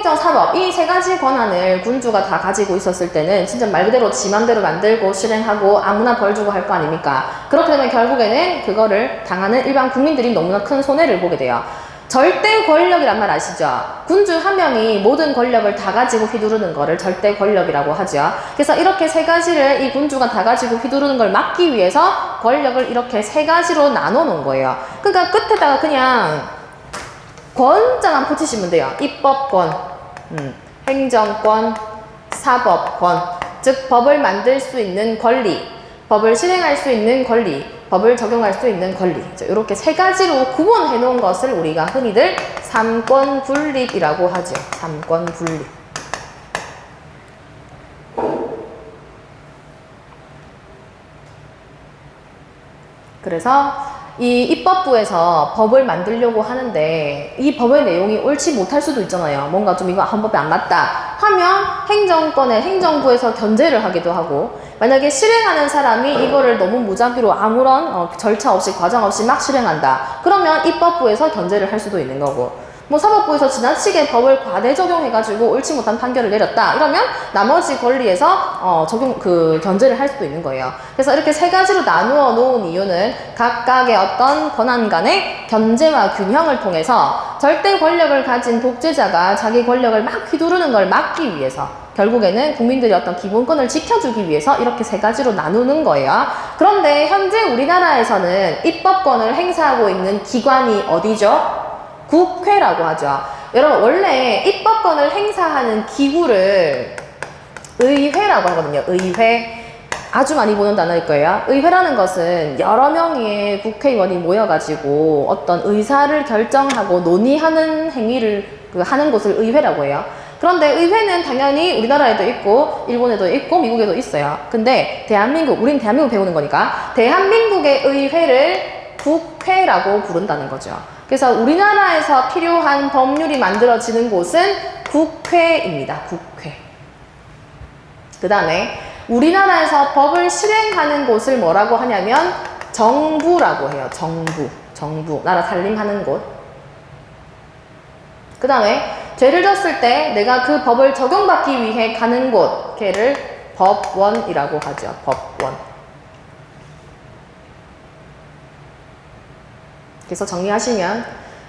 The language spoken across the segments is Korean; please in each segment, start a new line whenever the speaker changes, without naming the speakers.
행정, 사법 이세 가지 권한을 군주가 다 가지고 있었을 때는 진짜 말 그대로 지 맘대로 만들고 실행하고 아무나 벌 주고 할 거 아닙니까? 그렇게 되면 결국에는 그거를 당하는 일반 국민들이 너무나 큰 손해를 보게 돼요. 절대 권력이란 말 아시죠? 군주 한 명이 모든 권력을 다 가지고 휘두르는 거를 절대 권력이라고 하죠. 그래서 이렇게 세 가지를 이 군주가 다 가지고 휘두르는 걸 막기 위해서 권력을 이렇게 세 가지로 나눠 놓은 거예요. 그러니까 끝에다가 그냥 권자만 붙이시면 돼요. 입법권, 음, 행정권, 사법권, 즉 법을 만들 수 있는 권리, 법을 실행할 수 있는 권리, 법을 적용할 수 있는 권리. 이렇게 세 가지로 구분해 놓은 것을 우리가 흔히들 삼권 분립이라고 하죠. 삼권 분립. 그래서 이 입법부에서 법을 만들려고 하는데 이 법의 내용이 옳지 못할 수도 있잖아요. 뭔가 좀 이거 헌법에 안 맞다 하면 행정권의 행정부에서 견제를 하기도 하고 만약에 실행하는 사람이 이거를 너무 무작위로 아무런 어, 절차 없이 과정 없이 막 실행한다. 그러면 입법부에서 견제를 할 수도 있는 거고 뭐 사법부에서 지나치게 법을 과대 적용해가지고 옳지 못한 판결을 내렸다 이러면 나머지 권리에서 어, 적용 그 견제를 할 수도 있는 거예요. 그래서 이렇게 세 가지로 나누어 놓은 이유는 각각의 어떤 권한 간의 견제와 균형을 통해서 절대 권력을 가진 독재자가 자기 권력을 막 휘두르는 걸 막기 위해서 결국에는 국민들이 어떤 기본권을 지켜주기 위해서 이렇게 세 가지로 나누는 거예요. 그런데 현재 우리나라에서는 입법권을 행사하고 있는 기관이 어디죠? 국 회라고 하죠. 여러분 원래 입법권을 행사하는 기구를 의회라고 하거든요. 의회. 아주 많이 보는 단어일 거예요. 의회라는 것은 여러 명의 국회의원이 모여가지고 어떤 의사를 결정하고 논의하는 행위를 그 하는 곳을 의회라고 해요. 그런데 의회는 당연히 우리나라에도 있고 일본에도 있고 미국에도 있어요. 근데 대한민국, 우린 대한민국 배우는 거니까 대한민국의 의회를 국회라고 부른다는 거죠. 그래서 우리나라에서 필요한 법률이 만들어지는 곳은 국회입니다. 국회. 그 다음에 우리나라에서 법을 실행하는 곳을 뭐라고 하냐면 정부라고 해요. 정부. 정부. 나라 살림하는 곳. 그 다음에 죄를 졌을 때 내가 그 법을 적용받기 위해 가는 곳, 걔를 법원이라고 하죠. 법원. 그래서 정리하시면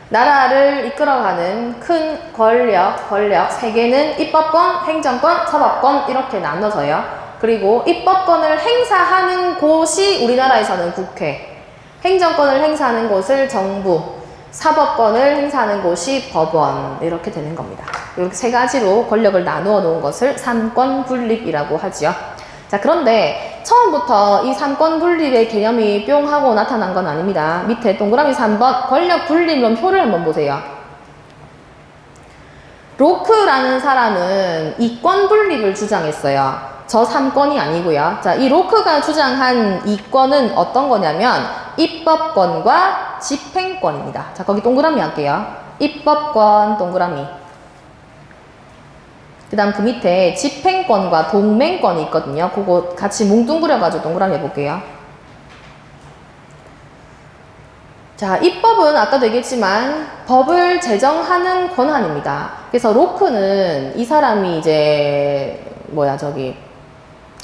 나라를 이끌어가는 큰 권력, 권력 세 개는 입법권, 행정권, 사법권 이렇게 나눠져요. 그리고 입법권을 행사하는 곳이 우리나라에서는 국회, 행정권을 행사하는 곳을 정부, 사법권을 행사하는 곳이 법원 이렇게 되는 겁니다. 이렇게 세 가지로 권력을 나누어 놓은 것을 삼권 분립이라고 하지요. 자, 그런데 처음부터 이 삼권 분립의 개념이 뿅 하고 나타난 건 아닙니다. 밑에 동그라미 3번 권력 분립론 표를 한번 보세요. 로크라는 사람은 이권 분립을 주장했어요. 저 3권이 아니고요. 자, 이 로크가 주장한 이권은 어떤 거냐면 입법권과 집행권입니다. 자, 거기 동그라미 할게요. 입법권 동그라미. 그 다음 그 밑에 집행권과 동맹권이 있거든요. 그거 같이 뭉뚱그려가지고 동그라미 해볼게요. 자, 입법은 아까도 얘기했지만 법을 제정하는 권한입니다. 그래서 로크는 이 사람이 이제 뭐야 저기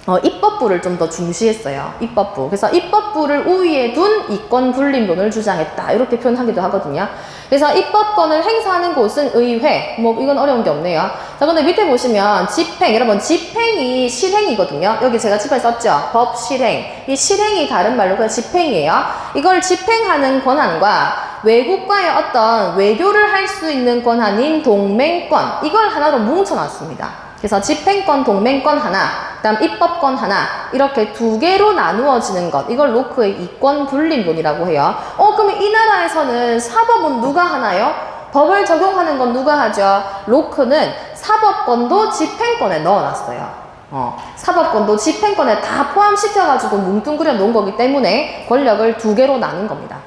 어, 입법부를 좀 더 중시했어요. 입법부. 그래서 입법부를 우위에 둔 이권 분립론을 주장했다. 이렇게 표현하기도 하거든요. 그래서 입법권을 행사하는 곳은 의회. 뭐 이건 어려운 게 없네요. 자, 근데 밑에 보시면 집행. 여러분 집행이 실행이거든요. 여기 제가 집에 썼죠. 법 실행. 이 실행이 다른 말로 그냥 집행이에요. 이걸 집행하는 권한과 외국과의 어떤 외교를 할 수 있는 권한인 동맹권. 이걸 하나로 뭉쳐놨습니다. 그래서 집행권, 동맹권 하나, 그다음 입법권 하나 이렇게 두 개로 나누어지는 것 이걸 로크의 이권 분립론이라고 해요. 어 그러면 이 나라에서는 사법은 누가 하나요? 법을 적용하는 건 누가 하죠? 로크는 사법권도 집행권에 넣어놨어요. 어, 사법권도 집행권에 다 포함시켜가지고 뭉뚱그려 놓은 거기 때문에 권력을 두 개로 나눈 겁니다.